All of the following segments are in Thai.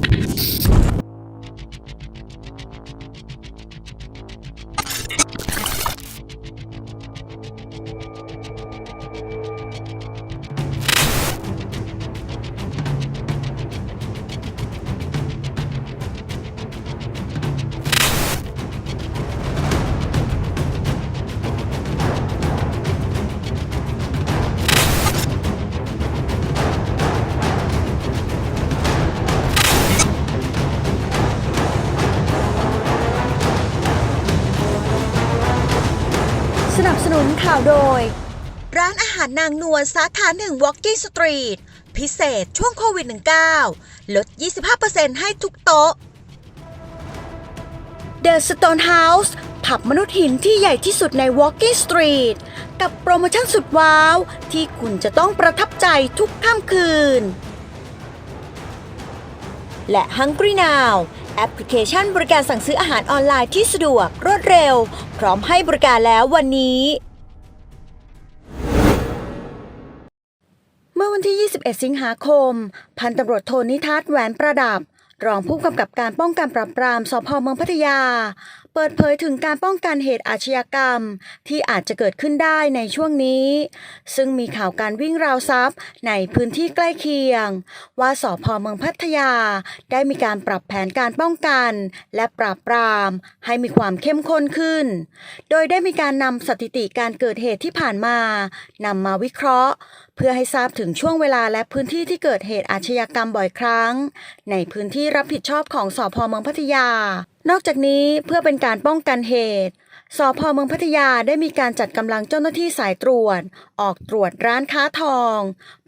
Peace. นุนข่าวโดย ร้านอาหารนางนวลสาขาหนึ่ง Walking Street พิเศษช่วงโควิด -19 ลด 25%ให้ทุกโต๊ะ The Stone House ผับมนุษย์หินที่ใหญ่ที่สุดใน Walking Street กับโปรโมชั่นสุดว้าว ที่คุณจะต้องประทับใจทุกค่ำคืน และ Hungry Now แอปพลิเคชันบริการสั่งซื้ออาหารออนไลน์ที่สะดวกรวดเร็ว พร้อมให้บริการแล้ววันนี้ มื่อวันที่ 21 สิงหาคม พันตำรวจโทนิทัศน์แหวนประดับ รองผู้กำกับการป้องกันปราบปรามสพเมืองพัทยา เปิดเผยถึงการป้องกันเหตุอาชญากรรม ที่อาจจะเกิดขึ้นได้ในช่วงนี้ ซึ่งมีข่าวการวิ่งราวทรัพย์ในพื้นที่ใกล้เคียง ว่าสพเมืองพัทยา ได้มีการปรับแผนการป้องกัน และปราบปราม ให้มีความเข้มข้นขึ้น โดยได้มีการนำสถิติการเกิดเหตุที่ผ่านมานำมาวิเคราะห์ เพื่อให้ทราบถึงช่วงเวลาและพื้นที่ที่เกิดเหตุอาชญากรรมบ่อยครั้ง ในพื้นที่รับผิดชอบของสพเมืองพัทยา นอกจากนี้เพื่อเป็นการป้องกันเหตุสพเมืองพัทยาได้มีการจัดกำลังเจ้าหน้าที่สายตรวจ ออกตรวจร้านค้าทอง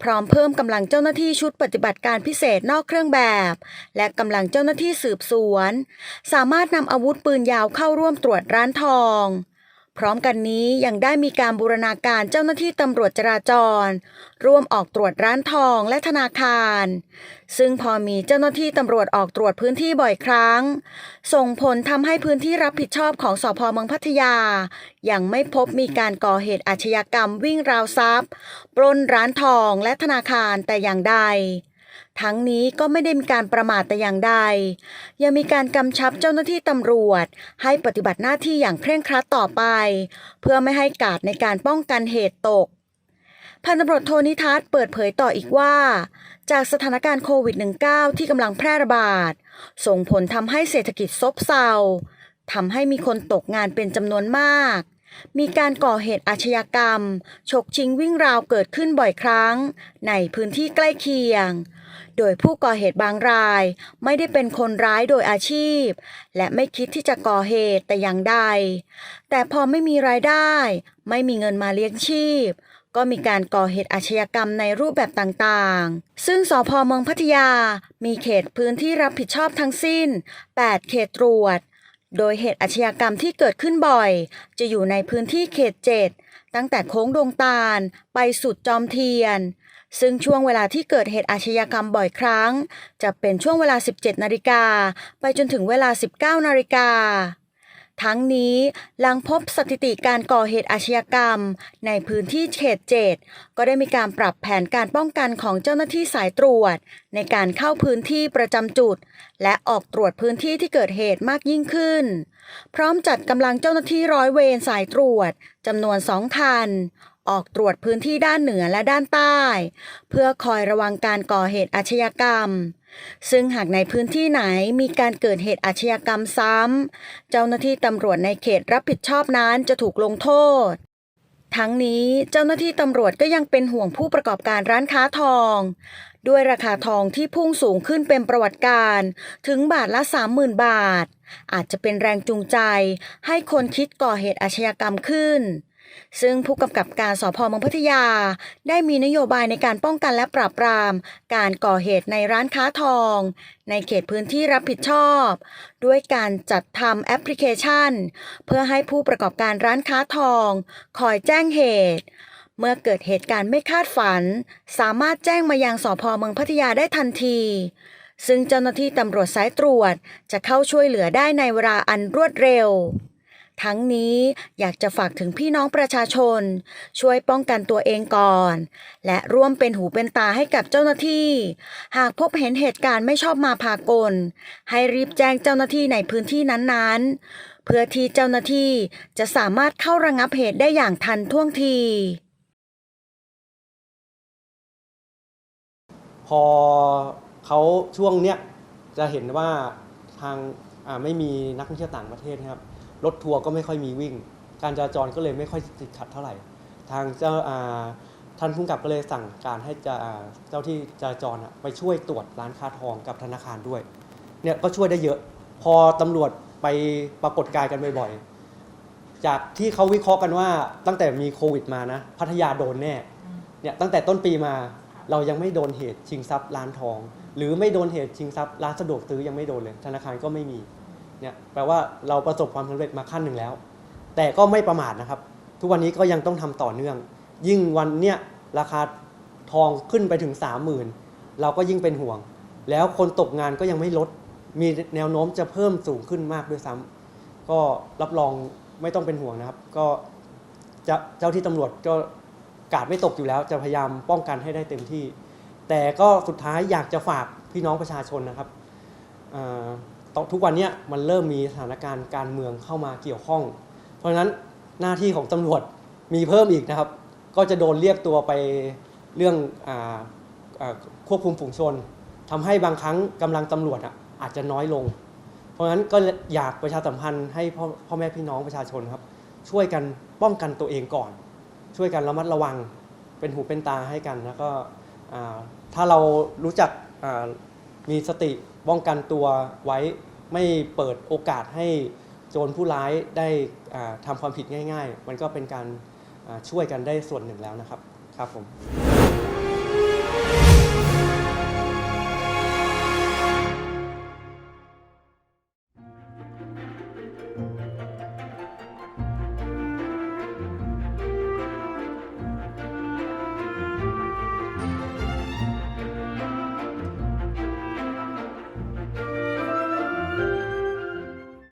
พร้อมเพิ่มกำลังเจ้าหน้าที่ชุดปฏิบัติการพิเศษนอกเครื่องแบบ และกำลังเจ้าหน้าที่สืบสวน สามารถนำอาวุธปืนยาวเข้าร่วมตรวจร้านทอง พร้อมกันนี้ยังได้มีการบูรณาการเจ้าหน้าที่ตำรวจจราจร ร่วมออกตรวจร้านทองและธนาคาร ซึ่งพอมีเจ้าหน้าที่ตำรวจออกตรวจพื้นที่บ่อยครั้ง ส่งผลทำให้พื้นที่รับผิดชอบของสพเมืองพัทยา ยังไม่พบมีการก่อเหตุอาชญากรรมวิ่งราวทรัพย์ ปล้นร้านทองและธนาคารแต่อย่างใด ทั้งนี้ก็ไม่ได้มีการประมาทแต่อย่างใด ยังมีการกำชับเจ้าหน้าที่ตำรวจ ให้ปฏิบัติหน้าที่อย่างเคร่งครัดต่อไป เพื่อไม่ให้กาดในการป้องกันเหตุตก พันตำรวจโทนิทัศน์เปิดเผยต่ออีกว่า จากสถานการณ์โควิด -19 ที่กำลังแพร่ระบาด ส่งผลทำให้เศรษฐกิจซบเซาทำให้มีคนตกงานเป็นจำนวนมาก มีการก่อเหตุอาชญากรรม ฉกชิงวิ่งราวเกิดขึ้นบ่อยครั้ง ในพื้นที่ใกล้เคียง โดยผู้ก่อเหตุบางรายไม่ได้เป็นคนร้ายโดยอาชีพ และไม่คิดที่จะก่อเหตุแต่อย่างใด แต่พอไม่มีรายได้ ไม่มีเงินมาเลี้ยงชีพ ก็มีการก่อเหตุอาชญากรรมในรูปแบบต่างๆ ซึ่งสพเมืองพัทยา มีเขตพื้นที่รับผิดชอบทั้งสิ้น 8 เขตตรวจ โดยเหตุอาชญากรรมที่เกิดขึ้นบ่อย จะอยู่ในพื้นที่เขตเจ็ดตั้งแต่โค้งดงตาลไปสุดจอมเทียน ซึ่งช่วงเวลาที่เกิดเหตุอาชญากรรมบ่อยครั้ง จะเป็นช่วงเวลา 17 นาฬิกาไปจนถึงเวลา 19 นาฬิกา ทั้งนี้หลังพบสถิติการก่อเหตุอาชญากรรม ในพื้นที่เขตเจดก็ได้มีการปรับแผนการป้องกันของเจ้าหน้าที่สายตรวจ ในการเข้าพื้นที่ประจำจุด และออกตรวจพื้นที่ที่เกิดเหตุมากยิ่งขึ้น พร้อมจัดกำลังเจ้าหน้าที่ร้อยเวรสายตรวจจำนวนสองคัน ออกตรวจพื้นที่ด้านเหนือและด้านใต้ เพื่อคอยระวังการก่อเหตุอาชญากรรม ซึ่งหากในพื้นที่ไหนมีการเกิดเหตุอาชญากรรมซ้ำ เจ้าหน้าที่ตำรวจในเขตรับผิดชอบนั้นจะถูกลงโทษ ทั้งนี้เจ้าหน้าที่ตำรวจก็ยังเป็นห่วงผู้ประกอบการร้านค้าทอง ด้วยราคาทองที่พุ่งสูงขึ้นเป็นประวัติการถึงบาทละ 30,000 บาท อาจจะเป็นแรงจูงใจให้คนคิดก่อเหตุอาชญากรรมขึ้น ซึ่งผู้กำกับการสพเมืองพัทยา ได้มีนโยบายในการป้องกันและปราบปราม การก่อเหตุในร้านค้าทอง ในเขตพื้นที่รับผิดชอบ ด้วยการจัดทำแอปพลิเคชัน เพื่อให้ผู้ประกอบการร้านค้าทอง คอยแจ้งเหตุ เมื่อเกิดเหตุการณ์ไม่คาดฝัน สามารถแจ้งมายังสพเมืองพัทยาได้ทันทีซึ่งเจ้าหน้าที่ตำรวจสายตรวจจะเข้าช่วยเหลือได้ในเวลาอันรวดเร็ว ทั้งนี้อยากจะฝากถึงพี่น้องประชาชน ช่วยป้องกันตัวเองก่อน และร่วมเป็นหูเป็นตาให้กับเจ้าหน้าที่ หากพบเห็นเหตุการณ์ไม่ชอบมาพากล ให้รีบแจ้งเจ้าหน้าที่ในพื้นที่นั้นๆ เพื่อที่เจ้าหน้าที่จะสามารถเข้าระงับเหตุได้อย่างทันท่วงที พอเขาช่วงเนี้ยจะเห็นว่าทางไม่มีนักท่องเที่ยวต่างประเทศครับ รถทัวร์ก็ไม่ค่อยมีวิ่ง การจราจรก็เลยไม่ค่อยติดขัดเท่าไหร่ ทางเจ้าท่านผู้กับก็เลยสั่งการให้จะอ่าเจ้าที่จราจรไปช่วยตรวจร้านค้าทองกับธนาคารด้วย เนี่ยก็ช่วยได้เยอะ พอตำรวจไปปรากฏกายกันบ่อยๆ จากที่เขาวิเคราะห์กันว่าตั้งแต่มีโควิดมานะ พัทยาโดนแน่ เนี่ยตั้งแต่ต้นปีมาเรายังไม่โดนเหตุชิงทรัพย์ร้านทอง หรือไม่โดนเหตุชิงทรัพย์ร้านสะดวกซื้อยังไม่โดนเลย ธนาคารก็ไม่มี เนี่ยแปลว่าเราประสบความสำเร็จมาขั้นหนึ่งแล้ว แต่ก็ไม่ประมาทนะครับ ทุกวันนี้ก็ยังต้องทำต่อเนื่อง ยิ่งวันเนี้ยราคาทองขึ้นไปถึง 30,000 เราก็ยิ่งเป็นห่วง แล้วคนตกงานก็ยังไม่ลด มีแนวโน้มจะเพิ่มสูงขึ้นมากด้วยซ้ำก็รับรองไม่ต้องเป็นห่วงนะครับ ก็จะเจ้าที่ตำรวจก็กาดไม่ตกอยู่แล้ว จะพยายามป้องกันให้ได้เต็มที่ แต่ก็สุดท้ายอยากจะฝากพี่น้องประชาชนนะครับ ทุกวันนี้มันเริ่มมีสถานการณ์การเมืองเข้ามาเกี่ยวข้อง เพราะฉะนั้นหน้าที่ของตำรวจมีเพิ่มอีกนะครับ ก็จะโดนเรียกตัวไปเรื่องอควบคุมฝูงชนทำให้บางครั้งกำลังตำรวจอาจจะน้อยลง เพราะฉะนั้นก็อยากประชาสัมพันธ์ให้พ่อพอแม่พี่น้องประชาชนครับ ช่วยกันป้องกันตัวเองก่อน ช่วยกันระมัดระวังเป็นหูเป็นตาให้กันแล้วก็ถ้าเรารู้จักมีสติป้องกันตัวไว้ ไม่เปิดโอกาสให้โจรผู้ร้ายได้ทำความผิดง่าย ๆ มันก็เป็นการช่วยกันได้ส่วนหนึ่งแล้วนะครับครับผม